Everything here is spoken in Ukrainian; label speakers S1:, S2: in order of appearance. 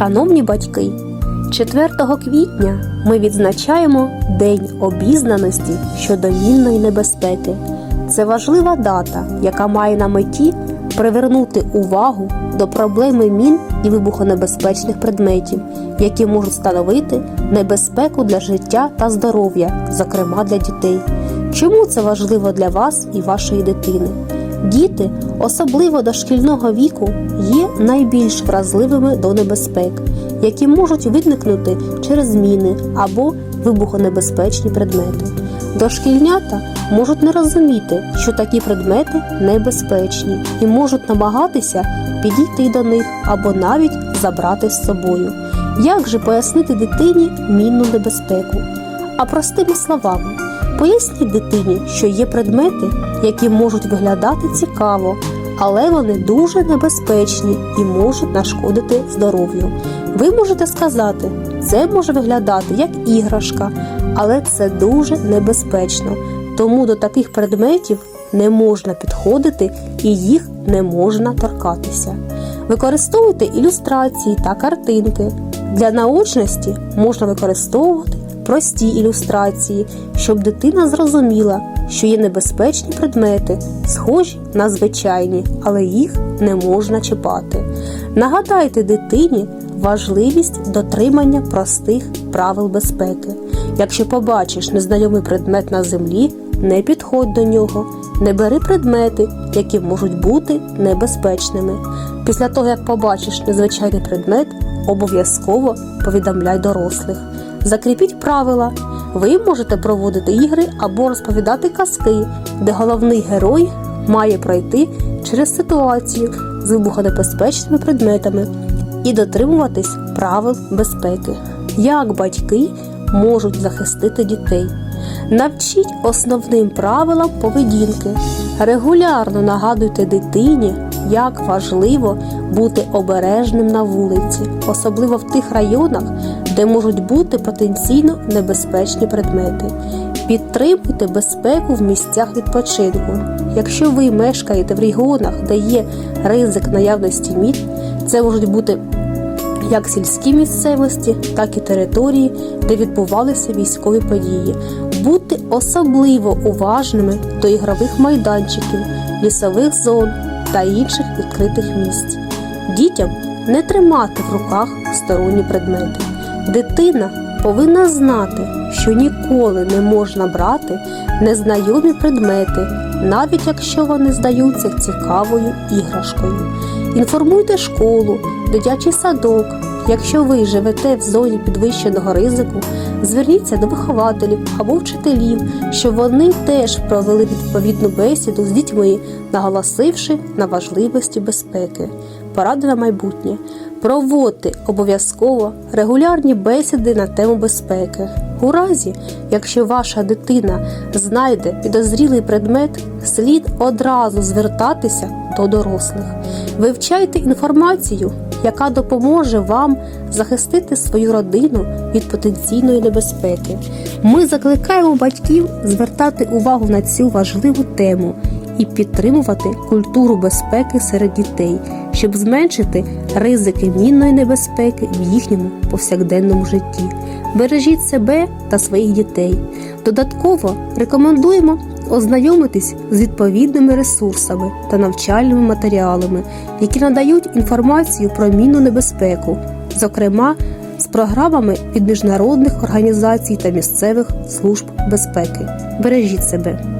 S1: Шановні батьки, 4 квітня ми відзначаємо День обізнаності щодо мінної небезпеки. Це важлива дата, яка має на меті привернути увагу до проблеми мін і вибухонебезпечних предметів, які можуть становити небезпеку для життя та здоров'я, зокрема для дітей. Чому це важливо для вас і вашої дитини? Діти, особливо дошкільного віку, є найбільш вразливими до небезпек, які можуть виникнути через зміни або вибухонебезпечні предмети. Дошкільнята можуть не розуміти, що такі предмети небезпечні і можуть намагатися підійти до них або навіть забрати з собою. Як же пояснити дитині мінну небезпеку? А простими словами, поясніть дитині, що є предмети, які можуть виглядати цікаво, але вони дуже небезпечні і можуть нашкодити здоров'ю. Ви можете сказати, це може виглядати як іграшка, але це дуже небезпечно. Тому до таких предметів не можна підходити і їх не можна торкатися. Використовуйте ілюстрації та картинки. Для наочності можна використовувати прості ілюстрації, щоб дитина зрозуміла, що є небезпечні предмети, схожі на звичайні, але їх не можна чіпати. Нагадайте дитині важливість дотримання простих правил безпеки. Якщо побачиш незнайомий предмет на землі, не підходь до нього, не бери предмети, які можуть бути небезпечними. Після того, як побачиш незвичайний предмет, обов'язково повідомляй дорослих. Закріпіть правила. Ви можете проводити ігри або розповідати казки, де головний герой має пройти через ситуацію з вибухонебезпечними предметами і дотримуватись правил безпеки. Як батьки можуть захистити дітей? Навчіть основним правилам поведінки. Регулярно нагадуйте дитині, як важливо бути обережним на вулиці, особливо в тих районах, де можуть бути потенційно небезпечні предмети. Підтримуйте безпеку в місцях відпочинку. Якщо ви мешкаєте в регіонах, де є ризик наявності мін, це можуть бути як сільські місцевості, так і території, де відбувалися військові події. Будьте особливо уважними до ігрових майданчиків, лісових зон та інших відкритих місць. Дітям не тримати в руках сторонні предмети. Дитина повинна знати, що ніколи не можна брати незнайомі предмети, навіть якщо вони здаються цікавою іграшкою. Інформуйте школу, дитячий садок. Якщо ви живете в зоні підвищеного ризику, зверніться до вихователів або вчителів, щоб вони теж провели відповідну бесіду з дітьми, наголосивши на важливості безпеки. Поради на майбутнє. Проводьте обов'язково регулярні бесіди на тему безпеки. У разі, якщо ваша дитина знайде підозрілий предмет, слід одразу звертатися до дорослих. Вивчайте інформацію, яка допоможе вам захистити свою родину від потенційної небезпеки. Ми закликаємо батьків звертати увагу на цю важливу тему і підтримувати культуру безпеки серед дітей, щоб зменшити ризики мінної небезпеки в їхньому повсякденному житті. Бережіть себе та своїх дітей. Додатково рекомендуємо ознайомитись з відповідними ресурсами та навчальними матеріалами, які надають інформацію про мінну небезпеку, зокрема з програмами від міжнародних організацій та місцевих служб безпеки. Бережіть себе.